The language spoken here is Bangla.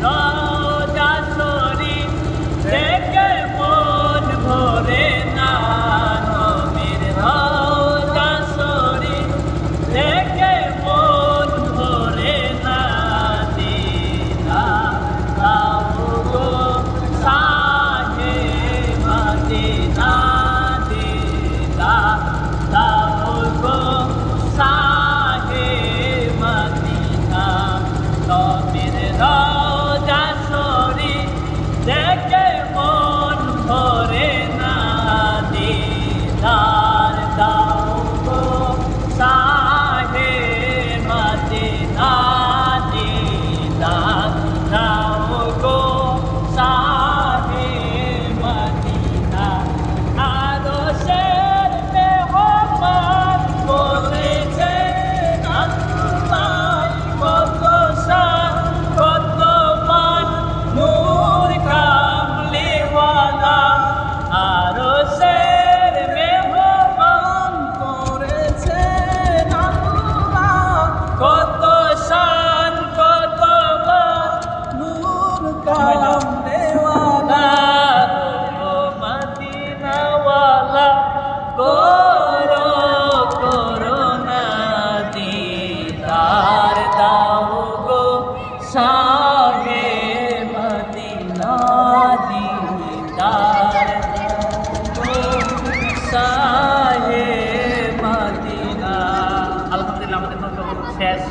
然 সাগে মদিনা দিদার সাহে মদিনা আলহামদুলিল্লাহ আমাদের শেষ।